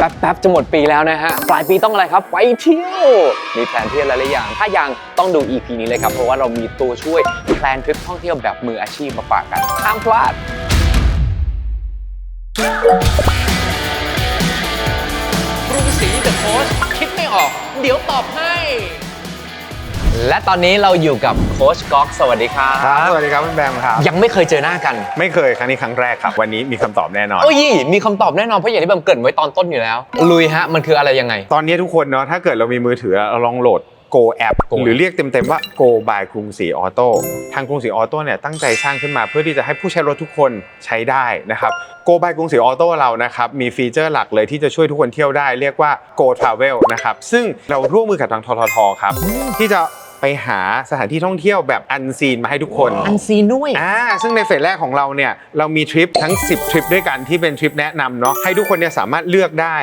แป๊บๆจะหมดปีแล้วนะฮะ ปลายปีต้องอะไรครับ ไปเที่ยว มีแผนเที่ยวหลายๆอย่าง ถ้ายังต้องดู EP นี้เลยครับ เพราะว่าเรามีตัวช่วยแพลนทริปท่องเที่ยวแบบมืออาชีพมาฝากกันห้ามพลาดรู้สีเดอะโค้ชคิดไม่ออก เดี๋ยวตอบให้ และตอนนี้เราอยู่กับโค้ชก๊อกสวัสดีครับครับ สวัสดีครับคุณแบมครับ ยังไม่เคยเจอหน้ากัน ไม่เคยครั้งนี้ครั้งแรกครับ วันนี้มีคำตอบแน่นอน โอ้ยมีคำตอบแน่นอน เพราะอย่างที่แบมเกริดไว้ตอนต้นอยู่แล้ว ลุยฮะ มันคืออะไรยังไง ตอนนี้ทุกคนเนาะถ้าเกิดเรามีมือถือเราลองโหลด Go App Go หรือเรียกเต็มๆว่า Go by กรุงศรีออโต้ทางกรุงศรีออโต้เนี่ยตั้งใจสร้างขึ้นมาเพื่อที่จะให้ผู้ใช้รถทุกคนใช้ได้นะครับ Go by กรุงศรีออโต้เรานะครับมีฟีเจอร์หลักเลยที่จะช่วยทุกคนเที่ยวได้ เรียกว่า Go Travel นะครับซึ่งเราร่วมมือกับทางทททครับที่จะ ไปหาสถานที่ท่องเที่ยวแบบอันซีนมาให้ทุกคน อันซีนด้วย อ่าซึ่งในเฟสแรกของเราเนี่ยเรามีทริปทั้ง 10 ทริปด้วยกันที่เป็นทริปแนะนำเนาะให้ทุกคนเนี่ยสามารถเลือกได้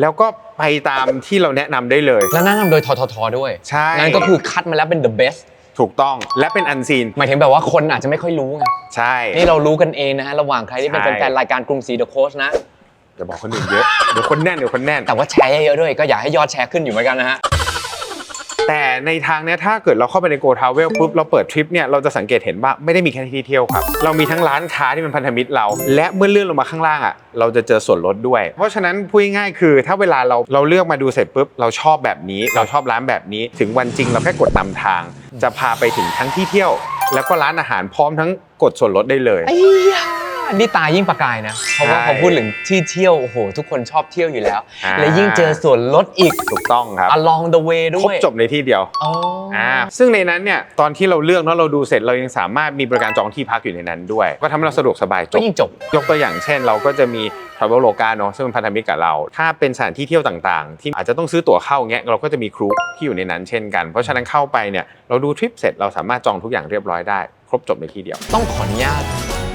แล้วก็ไปตามที่เราแนะนำได้เลย แล้วแนะนำโดยทททด้วยใช่งั้นก็คือคัดมาแล้วเป็น the best ถูกต้องและเป็นอันซีนหมายถึงแบบว่าคนอาจจะไม่ค่อยรู้ไง ใช่ นี่เรารู้กันเองนะฮะ ระหว่างใครที่เป็นใช่ แฟนๆรายการกรุงศรีเดอะโค้ชนะอย่าบอกคนอื่นเยอะเดี๋ยวคนแน่นเดี๋ยวคนแน่นแต่ว่าแชร์เยอะๆด้วย ก็อยากให้ยอดแชร์ขึ้นอยู่เหมือนกันนะฮะ แต่ในทางเนี้ยถ้าเกิดเราเข้าไปใน Go Travel ปุ๊บเราเปิดทริปเนี่ยเราจะสังเกตเห็นว่าไม่ได้มีแค่ที่เที่ยวครับ เรามีทั้งร้านค้าที่เป็นพันธมิตรเรา และเมื่อเลื่อนลงมาข้างล่างอะเราจะเจอส่วนลดด้วย เพราะฉะนั้นพูดง่ายๆคือ ถ้าเวลาเราเราเลือกมาดูเสร็จปุ๊บเราชอบแบบนี้ เราชอบร้านแบบนี้ ถึงวันจริงเราแค่กดนำทาง จะพาไปถึงทั้งที่เที่ยว แล้วก็ร้านอาหารพร้อมทั้งกดส่วนลดได้เลย นี่ตายิ่งประกายนะ เพราะว่าใช่ พอพูดถึงที่เที่ยว โอ้โห ทุกคนชอบเที่ยวอยู่แล้วอ่าและยิ่งเจอส่วนลดอีก ถูกต้องครับ along the way ด้ครบวยจบในที่เดียวอ๋อออ่าซึ่งในนั้นเนี่ยตอนที่เราเลือกเนาะเราดูเสร็จเรายังสามารถมีบริการจองที่พักอยู่ในนั้นด้วย ก็ทำให้เราสะดวกสบายจก็บ ยิ่งจบ ยกตัวอย่างเช่นเราก็จะมี Travel Loga เนาะซึ่งเป็นพันธมิตรกับเรา ถ้าเป็นสถานที่เที่ยวต่างๆ ที่อาจจะต้องซื้อตั๋วเข้าเงี้ยเราก็จะมีครูที่อยู่ในนั้นเช่นกัน เพราะฉะนั้นเข้าไปเนี่ยเราดูทริปเสร็จเราสามารถจองทุกอย่างเรียบร้อยได้ ครบจบในที่เดียว ต้องขออนุญาต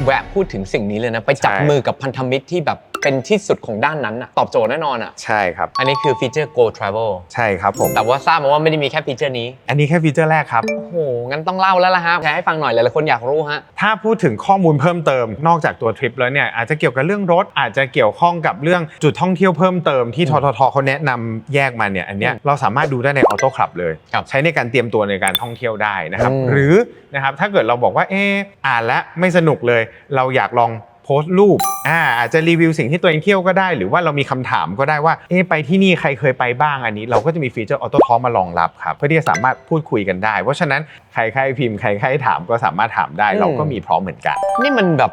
แวะพูดถึงสิ่งนี้เลยนะ ไปจับใช่มือกับพันธมิตรที่แบบ เป็นที่สุดของด้านนั้นนะตอบโจทย์แน่นอนอะใช่ครับ อันนี้คือฟีเจอร์ Go Travel ใช่ครับผมแต่ว่าทราบมาว่าไม่ได้มีแค่ฟีเจอร์นี้ อันนี้แค่ฟีเจอร์แรกครับ โอ้โห งั้นต้องเล่าแล้วล่ะฮะแชร์ให้ฟังหน่อยหลายๆคนอยากรู้ฮะ ถ้าพูดถึงข้อมูลเพิ่มเติม นอกจากตัวทริปแล้วเนี่ยอาจจะเกี่ยวกับเรื่องรถอาจจะเกี่ยวข้องกับเรื่องจุดท่องเที่ยวเพิ่มเติมที่ทททเขาแนะนำแยกมาเนี่ยอันเนี้ยเราสามารถดูได้ในออโต้คลับเลย ครับใช้ในการเตรียมตัวในการท่องเที่ยวได้นะครับ อืม หรือนะครับถ้าเกิดเราบอกว่าเอออ่านแล้วไม่สนุกเลย เราอยากลอง โพสต์รูปอ่าอาจจะรีวิวสิ่งที่ตัวเองเที่ยวก็ได้ หรือว่าเรามีคำถามก็ได้ว่าเออไปที่นี่ใครเคยไปบ้างอันนี้ เราก็จะมีฟีเจอร์ออโต้ทอมารองรับครับเพื่อที่จะสามารถพูดคุยกันได้ เพราะฉะนั้นใครใครพิมพ์ใครใครถามก็สามารถถามได้ เราก็มีพร้อมเหมือนกัน นี่มันแบบ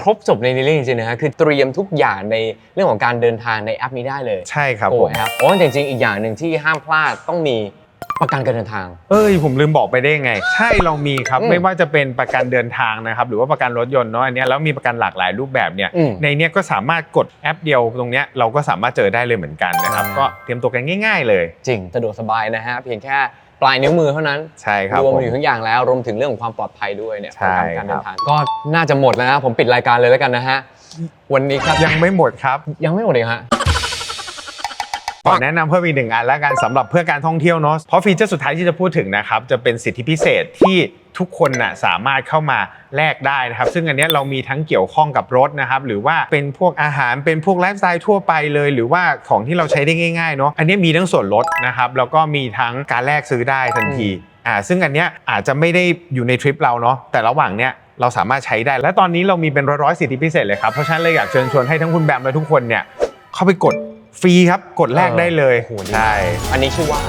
ครบจบในนี้จริงๆนะฮะคือเตรียมทุกอย่างในเรื่องของการเดินทางในแอปนี้ได้เลย ใช่ครับโอ้ผมแอปโอ้จริงๆอีกอย่างหนึ่งที่ห้ามพลาดต้องมี ประกันการเดินทาง เอ้ยผมลืมบอกไปได้ยังไง ใช่เรามีครับอืมไม่ว่าจะเป็นประกันเดินทางนะครับหรือว่าประกันรถยนต์เนาะอันเนี้ยแล้วมีประกันหลากหลายรูปแบบเนี่ยอืมในเนี้ยก็สามารถกดแอปเดียวตรงเนี้ยเราก็สามารถเจอได้เลยเหมือนกันนะครับอ่า ก็เตรียมตัวกันง่าย ๆ เลยจริงสะดวกสบายนะฮะเพียงแค่ปลายนิ้วมือเท่านั้น ใช่ครับรวมผมอยู่ทุกอย่างแล้วรวมถึงเรื่องของความปลอดภัยด้วยเนี่ยใช่ประกันการครัเดิบนทางก็น่าจะหมดแล้วนะผมปิดรายการเลยแล้วกันนะฮะวันนี้ครับยังไม่หมดครับ ยังไม่หมดเลยฮะ ขอแนะนำเพิ่มอีกหนึ่งอันแล้วกันสำหรับเพื่อการท่องเที่ยวเนาะเพราะฟีเจอร์สุดท้ายที่จะพูดถึงนะครับจะเป็นสิทธิพิเศษที่ทุกคนน่ะสามารถเข้ามาแลกได้นะครับ ซึ่งอันนี้เรามีทั้งเกี่ยวข้องกับรถนะครับ หรือว่าเป็นพวกอาหารเป็นพวกไลฟ์สไตล์ทั่วไปเลย หรือว่าของที่เราใช้ได้ง่ายๆเนาะอันนี้มีทั้งส่วนลดนะครับแล้วก็มีทั้งการแลกซื้อได้ทันทีอ่าซึ่งอันเนี้ยอาจจะไม่ได้อยู่ในทริปเราเนาะแต่ระหว่างเนี้ยเราสามารถใช้ได้ และตอนนี้เรามีเป็นร้อยๆสิทธิพิเศษเลยครับเพราะฉะนั้นเลยอยากเชิญชวนให้ทั้งคุณแบมและทุกคนเนี่ยเข้าไปกด ฟรีครับกดแลกได้เลยโอ้โหดี ใช่อันนี้ชื่อว่า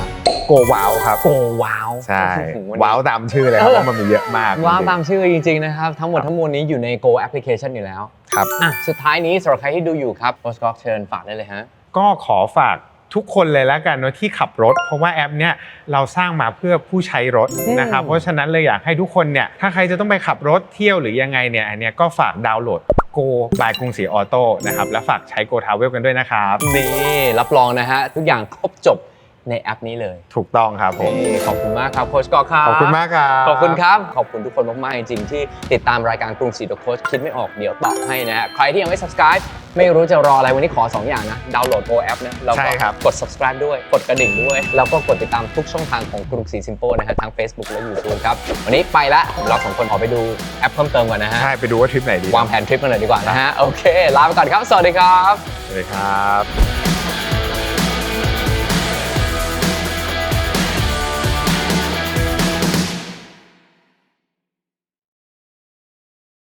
โกว้าวครับโกว้าวใช่โอ้โหนนี้ ว้าวตามชื่อเลยครับเออ ว่ามันมีเยอะมากว้าวจริงๆ ตามชื่อจริงๆนะครับ ทั้งหมดทั้งมวลนี้อยู่ใน Go application อยู่แล้วครับ อะสุดท้ายนี้สำหรับใครที่ดูอยู่ครับโอสกอเชิญฝากได้เลยฮะ ก็ขอฝาก ทุกคนเลยแล้วกันเนอะที่ขับรถ เพราะว่าแอปเนี้ยเราสร้างมาเพื่อผู้ใช้รถนะครับอืมเพราะฉะนั้นเลยอยากให้ทุกคนเนี่ยถ้าใครจะต้องไปขับรถเที่ยวหรือยังไงเนี่ยอันเนี้ยก็ฝากดาวน์โหลด Go บายกรุงศรีออโต้นะครับและฝากใช้ Go Travel กันด้วยนะครับนี่รับรองนะฮะทุกอย่างครบจบ ในแอปนี้เลยถูกต้องครับผม นี่ขอบคุณมากครับโค้ชกอครับ ขอบคุณมากครับ ขอบคุณครับ ขอบคุณทุกคนมาก ๆ จริง ๆ ที่ติดตามรายการกรุงศรีโดโค้ชคิดไม่ออกเดี๋ยวตอบให้นะฮะใครที่ยังไม่ subscribe ไม่รู้จะรออะไรวันนี้ขอ 2 อย่างนะ ดาวน์โหลดโอแอปนะแล้วใช่ก็ครับ กด subscribe ด้วย กดกระดิ่งด้วย แล้วก็กดติดตามทุกช่องทางของกรุงศรีซิมโ l นะฮะทั้ง Facebook และ YouTube ครับ วันนี้ไปละเราสองคนขอไปดูแอปเพิ่มเติมก่อนนะฮะใช่ไปดูว่าทริปไหนดีวางแผนทริปกันหน่อยดีกว่านะฮะโอเคลาไปก่อนครับสวัสดีครับสวัสดีครับ